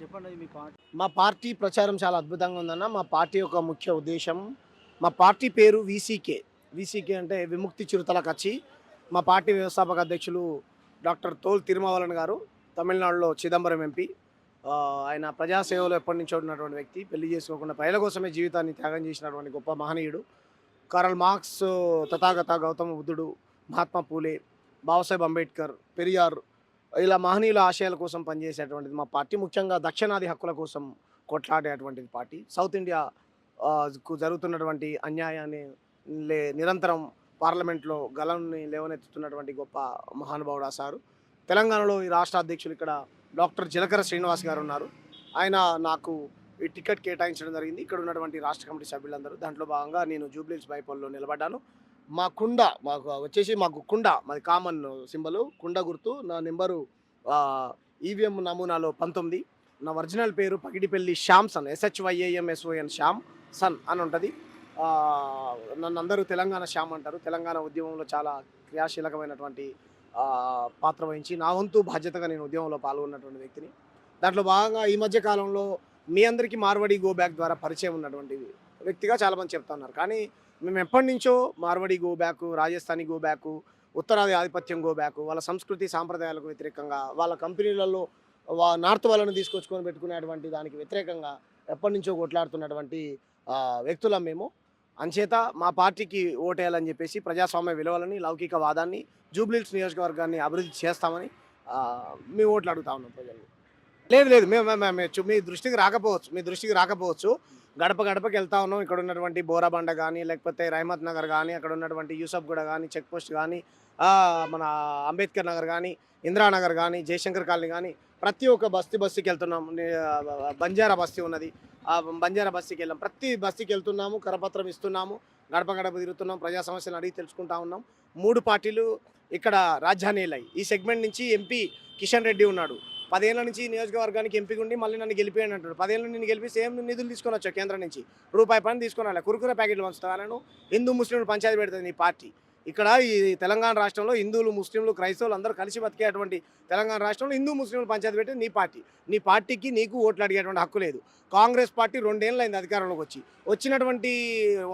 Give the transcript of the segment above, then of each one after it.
చెప్పండి మీ పార్టీ. మా పార్టీ ప్రచారం చాలా అద్భుతంగా ఉందన్న. మా పార్టీ యొక్క ముఖ్య ఉద్దేశం. మా పార్టీ పేరు వీసీకే. వీసీకే అంటే విముక్తి చిరుతల కచ్చి. మా పార్టీ వ్యవస్థాపక అధ్యక్షులు డాక్టర్ తోల్ తిరుమావలన్ గారు తమిళనాడులో చిదంబరం ఎంపీ. ఆయన ప్రజాసేవలో ఎప్పటి నుంచో ఉన్నటువంటి వ్యక్తి. పెళ్ళి చేసుకోకుండా ప్రజల కోసమే జీవితాన్ని త్యాగం చేసినటువంటి గొప్ప మహనీయుడు. కారల్ మార్క్స్ తథాగత గౌతమ బుద్ధుడు మహాత్మా పూలే బాబాసాహెబ్ అంబేద్కర్ పెరియార్ ఇలా మహనీయుల ఆశయాల కోసం పనిచేసేటువంటిది మా పార్టీ ముఖ్యంగా దక్షిణాది హక్కుల కోసం కొట్లాడేటువంటిది పార్టీ. సౌత్ ఇండియా కు జరుగుతున్నటువంటి అన్యాయాన్ని లే నిరంతరం పార్లమెంట్లో గలంని లేవనెత్తుతున్నటువంటి గొప్ప మహానుభావుడు ఆ సారు. తెలంగాణలో ఈ రాష్ట్ర అధ్యక్షులు ఇక్కడ డాక్టర్ జలకర శ్రీనివాస్ గారు ఉన్నారు ఆయన నాకు ఈ టికెట్ కేటాయించడం జరిగింది. ఇక్కడ ఉన్నటువంటి రాష్ట్ర కమిటీ సభ్యులందరూ. దాంట్లో భాగంగా నేను జూబ్లీస్ బైపోల్లో నిలబడ్డాను. మా కుండ మాకు వచ్చేసి మాకు కుండ మాది కామన్ సింబల్ కుండ గుర్తు. నా నెంబరు ఈవీఎం నమూనాలో పంతొమ్మిది. నా ఒరిజినల్ పేరు పగిడిపల్లి శ్యామ్ సన్ ఎస్హెచ్వైఏఎంఎస్ఓఎన్ శ్యామ్ సన్ అని ఉంటుంది. నన్ను అందరూ తెలంగాణ శ్యామ్ అంటారు. తెలంగాణ ఉద్యమంలో చాలా క్రియాశీలకమైనటువంటి పాత్ర వహించి నా వంతు బాధ్యతగా నేను ఉద్యమంలో పాల్గొన్నటువంటి వ్యక్తిని. దాంట్లో భాగంగా ఈ మధ్య కాలంలో మీ అందరికీ మార్వడి గో బ్యాక్ ద్వారా పరిచయం ఉన్నటువంటి వ్యక్తిగా చాలామంది చెప్తా ఉన్నారు కానీ మేము ఎప్పటి నుంచో Marwadi go back Rajasthani go back ఉత్తరాది ఆధిపత్యం గో బ్యాక్ వాళ్ళ సంస్కృతి సాంప్రదాయాలకు వ్యతిరేకంగా వాళ్ళ కంపెనీలలో వా నార్త్ వాళ్ళని తీసుకొచ్చుకొని పెట్టుకునేటువంటి దానికి వ్యతిరేకంగా ఎప్పటి నుంచో కొట్లాడుతున్నటువంటి వ్యక్తులం మేము అంచేత మా పార్టీకి ఓటేయాలని చెప్పేసి ప్రజాస్వామ్య విలువలని లౌకిక వాదాన్ని జూబ్లీల్స్ నియోజకవర్గాన్ని అభివృద్ధి చేస్తామని మేము ఓట్లు అడుగుతా ఉన్నాం ప్రజలు లేదు లేదు మేము మీ దృష్టికి రాకపోవచ్చు మీ దృష్టికి రాకపోవచ్చు గడప గడపకి వెళ్తా ఉన్నాం. ఇక్కడ ఉన్నటువంటి బోరాబండ కానీ లేకపోతే రహమత్ నగర్ కానీ అక్కడ ఉన్నటువంటి యూసఫ్గూడ కానీ చెక్ పోస్ట్ కానీ మన అంబేద్కర్ నగర్ కానీ ఇందిరానగర్ కానీ జయశంకర్ కాలనీ కానీ ప్రతి ఒక్క బస్తీ బస్తీకి వెళ్తున్నాం. బంజారా బస్తీ ఉన్నది. ఆ బంజారా బస్తీకి వెళ్ళాం. ప్రతి బస్తీకి వెళ్తున్నాము కరపత్రం ఇస్తున్నాము గడప గడప తిరుగుతున్నాం ప్రజా సమస్యలు అడిగి తెలుసుకుంటా ఉన్నాం. మూడు పార్టీలు ఇక్కడ రాజధాని వెళ్ళాయి. ఈ సెగ్మెంట్ నుంచి ఎంపీ కిషన్ రెడ్డి ఉన్నాడు. పదేళ్ళ నుంచి నియోజకవర్గానికి ఎంపిక ఉండి మళ్ళీ నన్ను గెలిపేయండి అంటాడు. పదేళ్ళ నేను గెలిపి సేమ్ నిధులు తీసుకొని వచ్చావు కేంద్రం నుంచి. రూపాయి పని తీసుకొని రాలే కురుకుర ప్యాకెట్లు పంచుతాను హిందూ ముస్లింలు పంచాయతీ పెడుతుంది నీ పార్టీ. ఇక్కడ ఈ తెలంగాణ రాష్ట్రంలో హిందువులు ముస్లింలు క్రైస్తవులు అందరూ కలిసి బతికేటువంటి తెలంగాణ రాష్ట్రంలో హిందూ ముస్లింలు పంచాయతీ పెట్టి నీ పార్టీ. నీ పార్టీకి నీకు ఓట్లు అడిగేటువంటి హక్కు లేదు. కాంగ్రెస్ పార్టీ రెండేళ్ళు అయింది అధికారంలోకి వచ్చి. వచ్చినటువంటి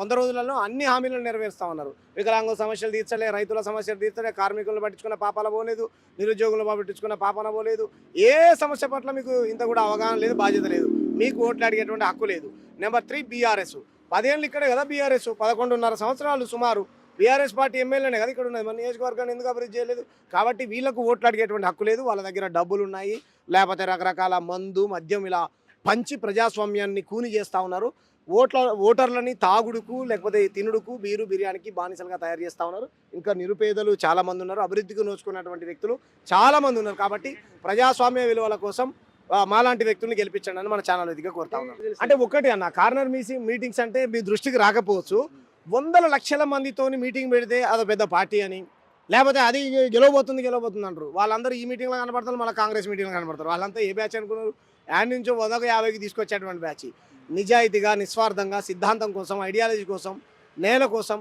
వంద రోజులలో అన్ని హామీలను నెరవేరుస్తా ఉన్నారు. వికలాంగుల సమస్యలు తీర్చలే రైతుల సమస్యలు తీర్చలే కార్మికులను పట్టించుకున్న పాపాల పోలేదు నిరుద్యోగులను పట్టించుకున్న పాపన పోలేదు. ఏ సమస్య పట్ల మీకు ఇంత కూడా అవగాహన లేదు బాధ్యత లేదు. మీకు ఓట్లు అడిగేటువంటి హక్కు లేదు. Number three BRS. పదేళ్ళు ఇక్కడే కదా బీఆర్ఎస్. పదకొండున్నర సంవత్సరాలు సుమారు బీఆర్ఎస్ పార్టీ ఎమ్మెల్యేనే కదా ఇక్కడ ఉన్నది. మన నియోజకవర్గాన్ని ఎందుకు అభివృద్ధి చేయలేదు? కాబట్టి వీళ్ళకు ఓట్లు అడిగేటువంటి హక్కు లేదు. వాళ్ళ దగ్గర డబ్బులు ఉన్నాయి. లేకపోతే రకరకాల మందు మద్యం ఇలా పంచి ప్రజాస్వామ్యాన్ని కూని చేస్తూ ఉన్నారు. ఓట్ల ఓటర్లని తాగుడుకు లేకపోతే తినుడుకు బీరు బిర్యానీకి బానిసలుగా తయారు చేస్తూ ఉన్నారు. ఇంకా నిరుపేదలు చాలామంది ఉన్నారు. అభివృద్ధికి నోచుకున్నటువంటి వ్యక్తులు చాలామంది ఉన్నారు. కాబట్టి ప్రజాస్వామ్య విలువల కోసం మాలాంటి వ్యక్తుల్ని గెలిపించండి అని మన ఛానల్ ఇదిగా కోరుతా ఉన్నాం. అంటే ఒకటి అన్న కార్నర్ మీసి మీటింగ్స్ అంటే మీ దృష్టికి రాకపోవచ్చు. వందల లక్షల మందితోని మీటింగ్ పెడితే అదో పెద్ద పార్టీ అని. లేకపోతే అది గెలవబోతుంది గెలవబోతుంది అంటారు వాళ్ళందరూ ఈ మీటింగ్లో కనబడతారు మళ్ళీ కాంగ్రెస్ మీటింగ్లో కనబడతారు. వాళ్ళంతా ఏ బ్యాచ్ అనుకున్నారు? యాడ్ నుంచో వందకు యాభైకి తీసుకొచ్చేటువంటి బ్యాచ్. నిజాయితీగా నిస్వార్థంగా సిద్ధాంతం కోసం ఐడియాలజీ కోసం నేల కోసం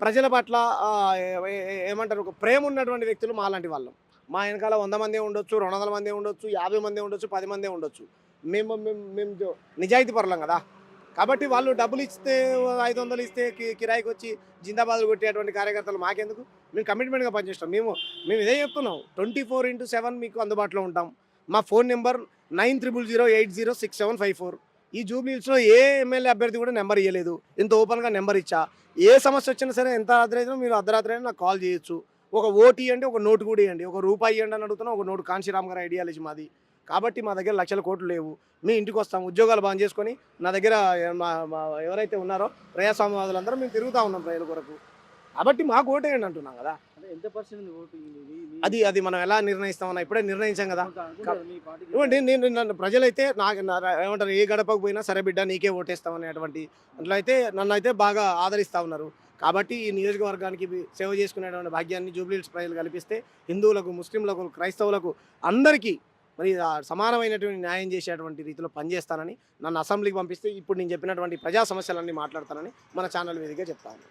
ప్రజల పట్ల ఏమంటారు? ఒక ప్రేమ ఉన్నటువంటి వ్యక్తులు మాలాంటి వాళ్ళం. మా వెనకాల వంద మందే ఉండొచ్చు రెండు వందల మందే ఉండొచ్చు యాభై మందే ఉండొచ్చు పది మందే ఉండొచ్చు. మేము మేము మేము నిజాయితీ పరులం కదా. కాబట్టి వాళ్ళు డబ్బులు ఇస్తే ఐదు వందలు ఇస్తే కిరాయికి వచ్చి జిందాబాద్లు కొట్టేటువంటి కార్యకర్తలు మాకెందుకు? మేము కమిట్మెంట్గా పనిచేస్తాం. మేము మేము ఇదే చెప్తున్నాం. ట్వంటీ ఫోర్ ఇంటూ సెవెన్ మీకు అందుబాటులో ఉంటాం. మా phone number nine triple zero eight zero six seven five four. ఈ జూబ్లీస్లో ఏ ఎమ్మెల్యే అభ్యర్థి కూడా నెంబర్ ఇవ్వలేదు ఇంత ఓపెన్గా నెంబర్ ఇచ్చా. ఏ సమస్య వచ్చినా సరే ఎంత అర్ధరాత్రి అయినా మీరు అర్ధరాత్రి అయినా నాకు కాల్ చేయొచ్చు. ఒక ఓటు ఇవ్వండి ఒక నోటు కూడా ఇవ్వండి ఒక రూపాయి ఇవ్వండి అని అడుగుతున్నా ఒక నోటు కాంశీరామ్ గారి ఐడియాలజీ మాది. కాబట్టి మా దగ్గర లక్షల కోట్లు లేవు. మీ ఇంటికి వస్తాం ఉద్యోగాలు బంద్ చేసుకొని నా దగ్గర ఎవరైతే ఉన్నారో ప్రజాస్వామ్యవాదులందరూ మేము తిరుగుతూ ఉన్నాం ప్రజల కొరకు. కాబట్టి మాకు ఓటేయండి అంటున్నాం కదా. అది అది మనం ఎలా నిర్ణయిస్తామన్నా ఇప్పుడే నిర్ణయించాం కదా. ఇవ్వండి నేను నన్ను ప్రజలైతే నాకు ఏమంటారు ఏ గడపకు పోయినా సరే బిడ్డ నీకే ఓటేస్తామనేటువంటి అట్లా అయితే నన్ను అయితే బాగా ఆదరిస్తూ ఉన్నారు. కాబట్టి ఈ నియోజకవర్గానికి సేవ చేసుకునేటువంటి భాగ్యాన్ని జూబ్లీహిల్స్ ప్రజలు కల్పిస్తే హిందువులకు ముస్లింలకు క్రైస్తవులకు అందరికీ మరి సమానమైనటువంటి న్యాయం చేసేటువంటి రీతిలో పనిచేస్తానని నన్ను అసెంబ్లీకి పంపిస్తే ఇప్పుడు నేను చెప్పినటువంటి ప్రజా సమస్యలన్నీ మాట్లాడతానని మన ఛానల్ మీదుగా చెప్తాను